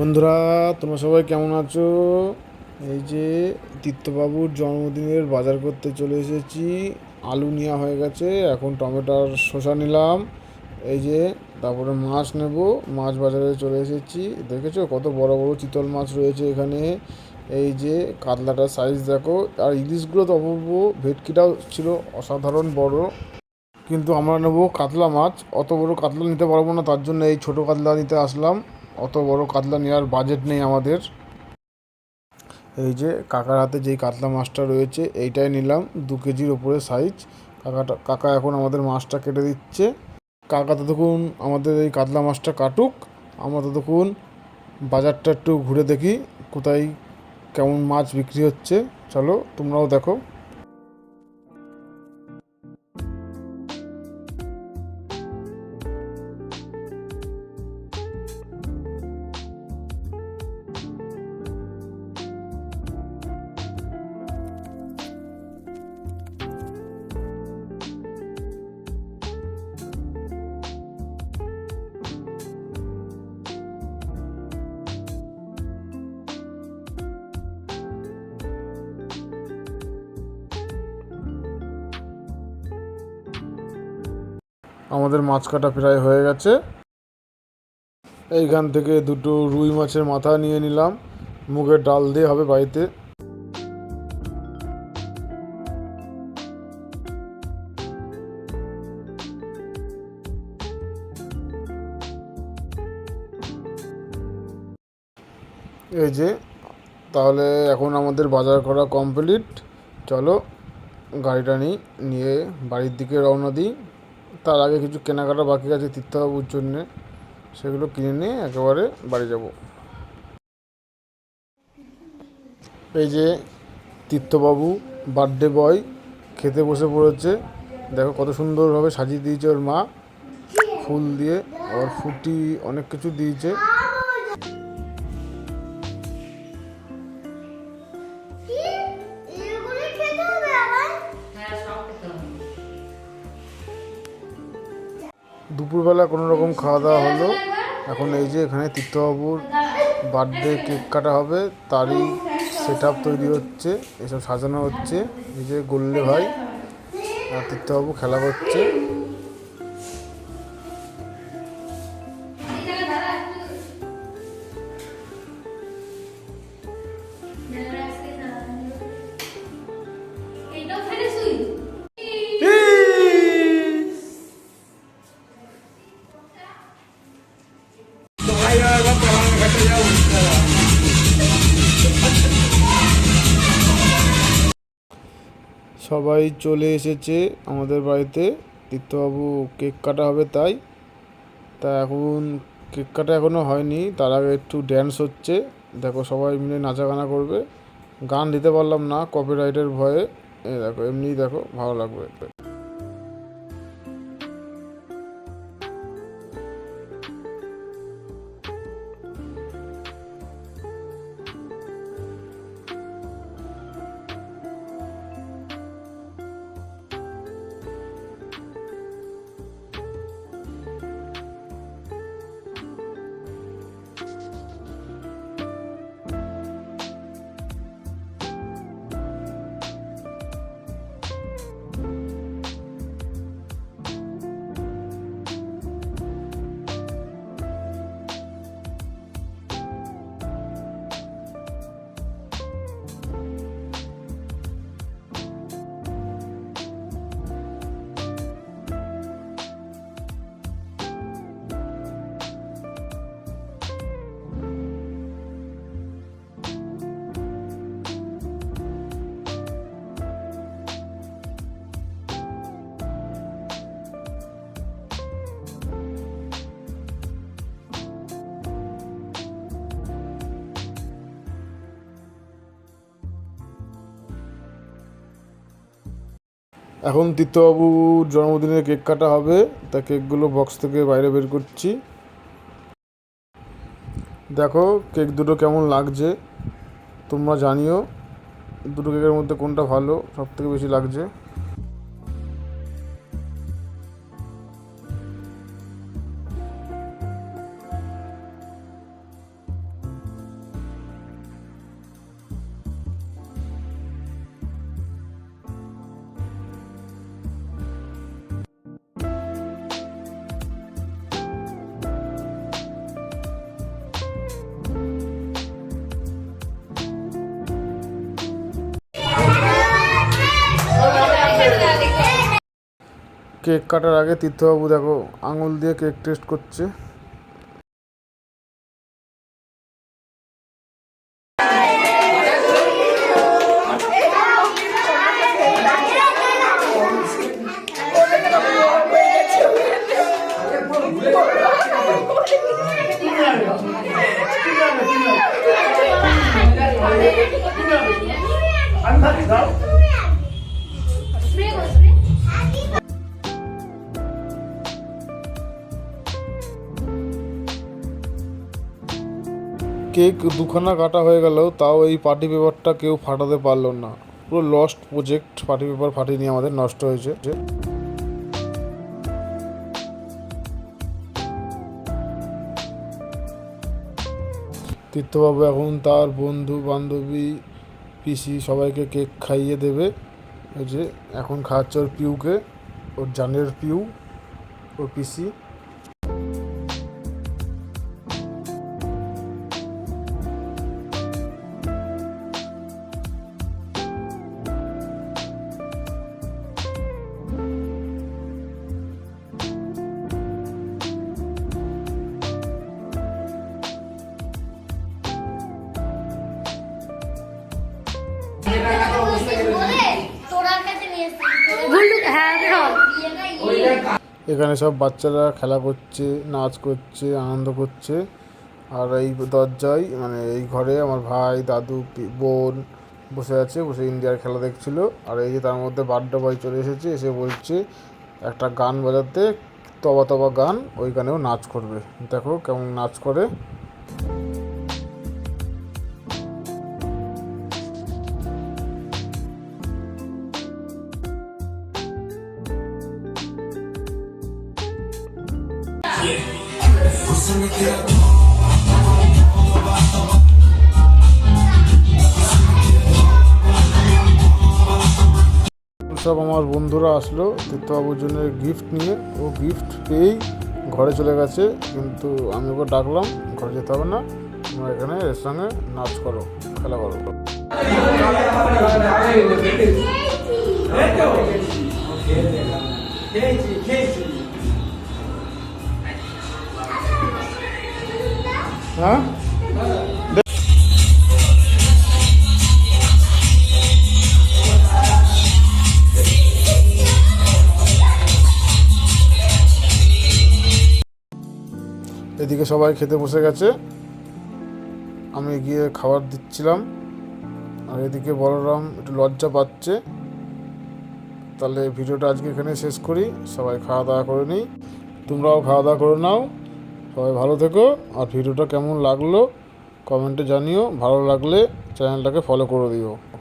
বন্ধুরা, তোমরা সবাই কেমন আছো? এই যে তীর্থবাবুর জন্মদিনের বাজার করতে চলে এসেছি। আলু নেওয়া হয়ে গেছে, এখন টমেটোর শসা নিলাম। এই যে তারপরে মাছ নেব, মাছ বাজারে চলে এসেছি। দেখেছ কত বড় বড় চিতল মাছ রয়েছে এখানে। এই যে কাতলাটার সাইজ দেখো। আর ইলিশগুলো তো অপূর্ব, ভেটকিটাও ছিল অসাধারণ বড়। কিন্তু আমরা নেব কাতলা মাছ। অত বড় কাতলা নিতে পারব না, তার জন্য এই ছোট কাতলা নিতে আসলাম। অত বড় কাতলা নেওয়ার বাজেট নেই আমাদের। এই যে কাকার হাতে যেই কাতলা মাছটা রয়েছে, এইটাই নিলাম দু কেজির ওপরে সাইজ কাকাটা, কাকা এখন আমাদের মাছটা কেটে দিচ্ছে। কাকা ততক্ষণ আমাদের এই কাতলা মাছটা কাটুক। আমরা ততক্ষণ বাজারটা একটু ঘুরে দেখি কোথায় কেমন মাছ বিক্রি হচ্ছে। চলো তোমরাও দেখো। আমাদের মাছ কাটা প্রায় হয়ে গেছে। এইখান থেকে দুটো রুই মাছের মাথা নিয়ে নিলাম। মুগের ডাল দিয়ে হবে বাড়িতে। এই যে, তাহলে এখন আমাদের বাজার করা কমপ্লিট। চলো গাড়িটা নিই, নিয়ে বাড়ির দিকে রওনা দিই। তার আগে কিছু কেনাকাটা বাকি আছে তীর্থবাবুর জন্যে, সেগুলো কিনে নিয়ে একেবারে বাড়ি যাব। এই যে তীর্থবাবু বার্থডে বয় খেতে বসে পড়েছে, দেখো কত সুন্দরভাবে সাজিয়ে দিয়েছে ওর মা। ফুল দিয়ে আবার ফুটি অনেক কিছু দিয়েছে। দুপুরবেলা কোনো রকম খাওয়া দাওয়া হলো। এখন এই যে এখানে তীর্থবাবুর বার্থডে কেক কাটা হবে, তারই সেট আপ তৈরি হচ্ছে, এসব সাজানো হচ্ছে। এই যে গোল্লে ভাই আর তীর্থবাবু খেলা করছে। সবাই চলে এসেছে আমাদের বাড়িতে। তীর্থবাবু কেক কাটা হবে তাই। তা এখন কেক কাটা এখনও হয়নি, তার আগে একটু ড্যান্স হচ্ছে। দেখো সবাই মিলে নাচা গানা করবে। গান দিতে পারলাম না কপিরাইটের ভয়ে। দেখো এমনি দেখো, ভালো লাগবে। এখন তীর্থবাবুর জন্মদিনের কেক কাটা হবে, তা কেকগুলো বক্স থেকে বাইরে বের করছি। দেখো, কেক দুটো কেমন লাগছে, তোমরা জানিও, দুটো কেকের মধ্যে কোনটা ভালো সব থেকে বেশি লাগছে। কেক কাটার আগে তীর্থবাবু দেখো আঙুল দিয়ে কেক টেস্ট করছে। কেক দুখানা কাটা হয়ে গেল তাও এই পার্টি পেপারটা কেউ ফাটাতে পারল না। পুরো লস্ট প্রজেক্ট পার্টি পেপার ফাটিয়ে নিয়ে আমাদের নষ্ট হয়েছে। তীর্থবাবু এখন তার বন্ধু, বান্ধবী, পিসি সবাইকে কেক খাইয়ে দেবে। যে, এখন খাওয়াচ্ছে ওর পিউকে, ওর জানের পিউ, ওর পিসি। এখানে সব বাচ্চারা খেলা করছে, নাচ করছে, আনন্দ করছে। আর এই দরজায় মানে এই ঘরে আমার ভাই, দাদু বোন বসে আছে, বসে ইন্ডিয়ার খেলা দেখছিল। আর এই যে তার মধ্যে বার্থডে বয় চলে এসেছে, এসে বলছে, একটা গান বাজাতে, তবা তবা গান ওই গানেও নাচ করবে। দেখো কেমন নাচ করে। সব আমার বন্ধুরা আসলো তীর্থবাবুর জন্য গিফট নিয়ে। ও গিফট পেয়েই ঘরে চলে গেছে, কিন্তু আমি ওকে ডাকলাম, ঘরে যেতে হবে না। তোমরা এখানে এর সঙ্গে নাচ করো, খেলা করো। হ্যাঁ? এদিকে সবাই খেতে বসে গেছে। আমি গিয়ে খাবার দিচ্ছিলাম। আর এদিকে বলরাম একটু লজ্জা পাচ্ছে। তাহলে ভিডিওটা আজকে এখানে শেষ করি। সবাই খাওয়া দাওয়া করে নিই। তোমরাও খাওয়া দাওয়া করে নাও। সবাই ভালো থেকো। আর ভিডিওটা কেমন লাগল, কমেন্টে জানিও। ভালো লাগলে চ্যানেলটাকে ফলো করে দিও।